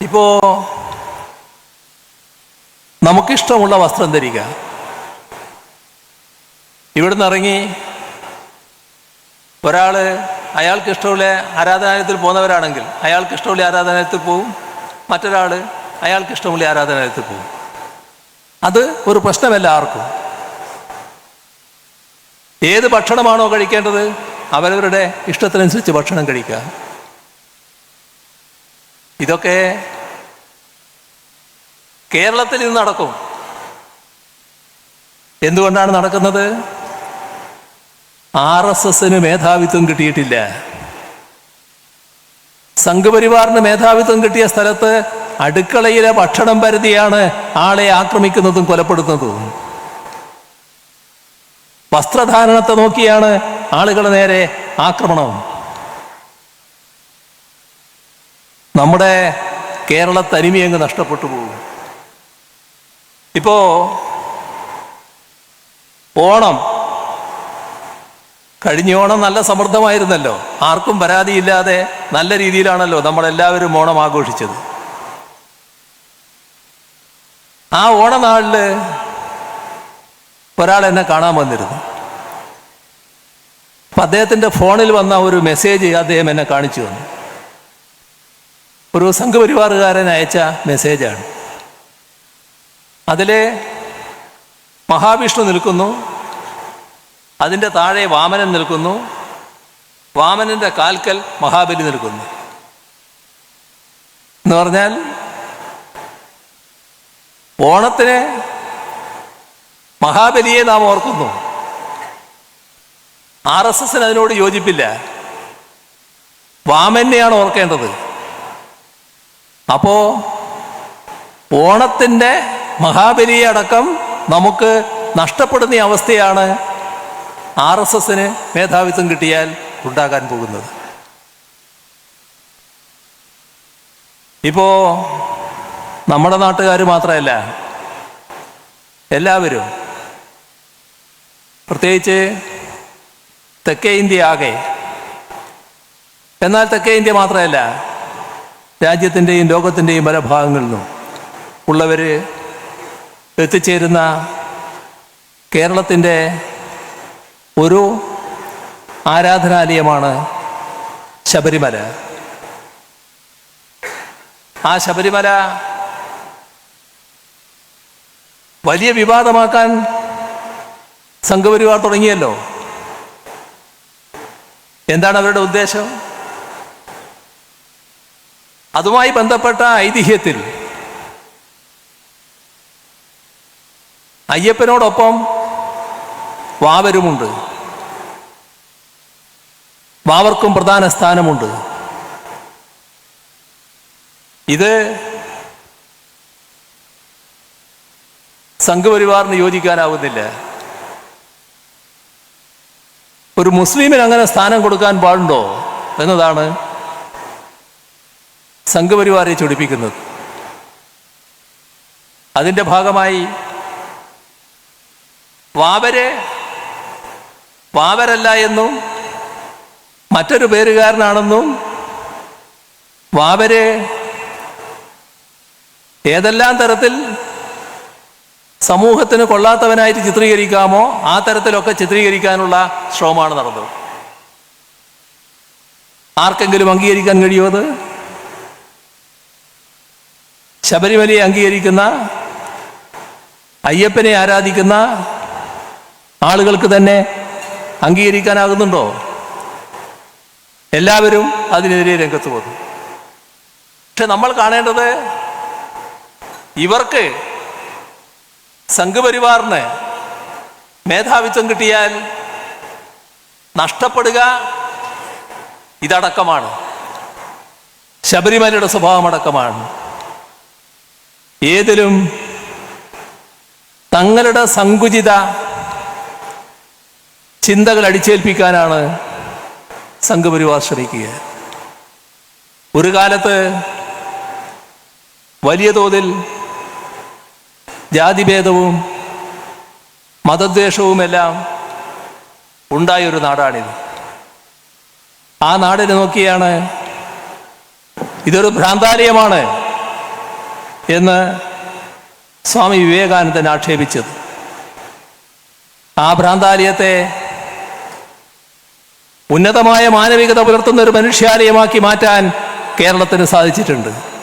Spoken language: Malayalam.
ഇപ്പോ നമുക്കിഷ്ടമുള്ള വസ്ത്രം ധരിക്കുക ഇവിടുന്ന് ഇറങ്ങി ഒരാൾ അയാൾക്ക് ഇഷ്ടമുള്ള ആരാധനാലയത്തിൽ പോകുന്നവരാണെങ്കിൽ അയാൾക്ക് ഇഷ്ടമുള്ള ആരാധനാലയത്തിൽ പോവും. മറ്റൊരാൾ അയാൾക്ക് ഇഷ്ടമുള്ള ആരാധനാലയത്തിൽ പോവും. അത് ഒരു പ്രശ്നമല്ല ആർക്കും. ഏത് ഭക്ഷണമാണോ കഴിക്കേണ്ടത്? അവരവരുടെ ഇഷ്ടത്തിനനുസരിച്ച് ഭക്ഷണം കഴിക്കുക. ഇതൊക്കെ കേരളത്തിൽ ഇത് നടക്കും. എന്തുകൊണ്ടാണ് നടക്കുന്നത്? ആർ എസ് എസിന് മേധാവിത്വം കിട്ടിയിട്ടില്ല. സംഘപരിവാറിന് മേധാവിത്വം കിട്ടിയ സ്ഥലത്ത് അടുക്കളയിലെ ഭക്ഷണം പരുതിയാണ് ആളെ ആക്രമിക്കുന്നതും കൊലപ്പെടുത്തുന്നതും. വസ്ത്രധാരണത്തെ നോക്കിയാണ് ആളുകളുടെ നേരെ ആക്രമണം. നമ്മുടെ കേരള തനിമയങ്ങ് നഷ്ടപ്പെട്ടു പോകും. ഇപ്പോ ഓണം കഴിഞ്ഞ ഓണം നല്ല സമൃദ്ധമായിരുന്നല്ലോ. ആർക്കും പരാതിയില്ലാതെ നല്ല രീതിയിലാണല്ലോ നമ്മളെല്ലാവരും ഓണം ആഘോഷിച്ചത്. ആ ഓണനാളിൽ ഒരാൾ എന്നെ കാണാൻ വന്നിരുന്നു. അപ്പൊ അദ്ദേഹത്തിന്റെ ഫോണിൽ വന്ന ഒരു മെസ്സേജ് അദ്ദേഹം എന്നെ കാണിച്ചു തന്നു. ഒരു സംഘപരിവാറുകാരൻ അയച്ച മെസ്സേജാണ്. അതിലെ മഹാവിഷ്ണു നിൽക്കുന്നു അതിന്റെ താഴെ വാമനൻ നിൽക്കുന്നു വാമനന്റെ കാൽക്കൽ മഹാബലി നിൽക്കുന്നു. എന്ന് പറഞ്ഞാൽ ഓണത്തിന് മഹാബലിയെ നാം ഓർക്കുന്നു. ആർ എസ് എസിന് അതിനോട് യോജിപ്പില്ല. വാമനെയാണ് ഓർക്കേണ്ടത്. അപ്പോ ഓണത്തിന്റെ മഹാബലി അടക്കം നമുക്ക് നഷ്ടപ്പെടുന്ന അവസ്ഥയാണ് ആർ എസ് എസിന് മേധാവിത്വം കിട്ടിയാൽ ഉണ്ടാകാൻ പോകുന്നത്. ഇപ്പോ നമ്മുടെ നാട്ടുകാർ മാത്രമല്ല എല്ലാവരും പ്രത്യേകിച്ച് തെക്കേ ഇന്ത്യ ആകെ എന്നാൽ തെക്കേ ഇന്ത്യ മാത്രമല്ല രാജ്യത്തിന്റെയും ലോകത്തിന്റെയും പല ഭാഗങ്ങളിലും ഉള്ളവർ എത്തിച്ചേരുന്ന കേരളത്തിന്റെ ഒരു ആരാധനാലയമാണ് ശബരിമല. ആ ശബരിമല വലിയ വിവാദമാക്കാൻ സംഘപരിവാർ തുടങ്ങിയല്ലോ. എന്താണ് അവരുടെ ഉദ്ദേശം? അതുമായി ബന്ധപ്പെട്ട ഐതിഹ്യത്തിൽ അയ്യപ്പനോടൊപ്പം വാവരുമുണ്ട്. വാവർക്കും പ്രധാന സ്ഥാനമുണ്ട്. ഇത് സംഘപരിവാറിന് യോജിക്കാനാവുന്നില്ല ഒരു മുസ്ലിമിന് അങ്ങനെ സ്ഥാനം കൊടുക്കാൻ പാടുണ്ടോ എന്നതാണ് സംഘപരിവാരെ ചൊടിപ്പിക്കുന്നത്. അതിന്റെ ഭാഗമായി വാവരെ വാവരല്ല എന്നും മറ്റൊരു പേരുകാരനാണെന്നും വാവരെ ഏതെല്ലാം തരത്തിൽ സമൂഹത്തിന് കൊള്ളാത്തവനായിട്ട് ചിത്രീകരിക്കാമോ ആ തരത്തിലൊക്കെ ചിത്രീകരിക്കാനുള്ള ശ്രമമാണ് നടന്നത്. ആർക്കെങ്കിലും അംഗീകരിക്കാൻ കഴിയുമോ ശബരിമലയെ അംഗീകരിക്കുന്ന അയ്യപ്പനെ ആരാധിക്കുന്ന ആളുകൾക്ക് തന്നെ അംഗീകരിക്കാനാകുന്നുണ്ടോ? എല്ലാവരും അതിനെതിരെ രംഗത്ത് വന്നു. പക്ഷെ നമ്മൾ കാണേണ്ടത് ഇവർക്ക് സംഘപരിവാറിന് മേധാവിത്വം കിട്ടിയാൽ നഷ്ടപ്പെടുക ഇതടക്കമാണ്. ശബരിമലയുടെ സ്വഭാവമടക്കമാണ്. ഏതിലും തങ്ങളുടെ സങ്കുചിത ചിന്തകൾ അടിച്ചേൽപ്പിക്കാനാണ് സംഘപരിവാർ ശ്രമിക്കുക. ഒരു കാലത്ത് വലിയ തോതിൽ ജാതിഭേദവും മതദ്വേഷവുമെല്ലാം ഉണ്ടായൊരു നാടാണിത്. ആ നാടിനെ നോക്കിയാണ് ഇതൊരു ഭ്രാന്താലയമാണ്. എന്ന് സ്വാമി വിവേകാനന്ദൻ ആക്ഷേപിച്ചത്. ആ ഭ്രാന്താലയത്തെ ഉന്നതമായ മാനവികത പുലർത്തുന്ന ഒരു മനുഷ്യാലയമാക്കി മാറ്റാൻ കേരളത്തിന് സാധിച്ചിട്ടുണ്ട്.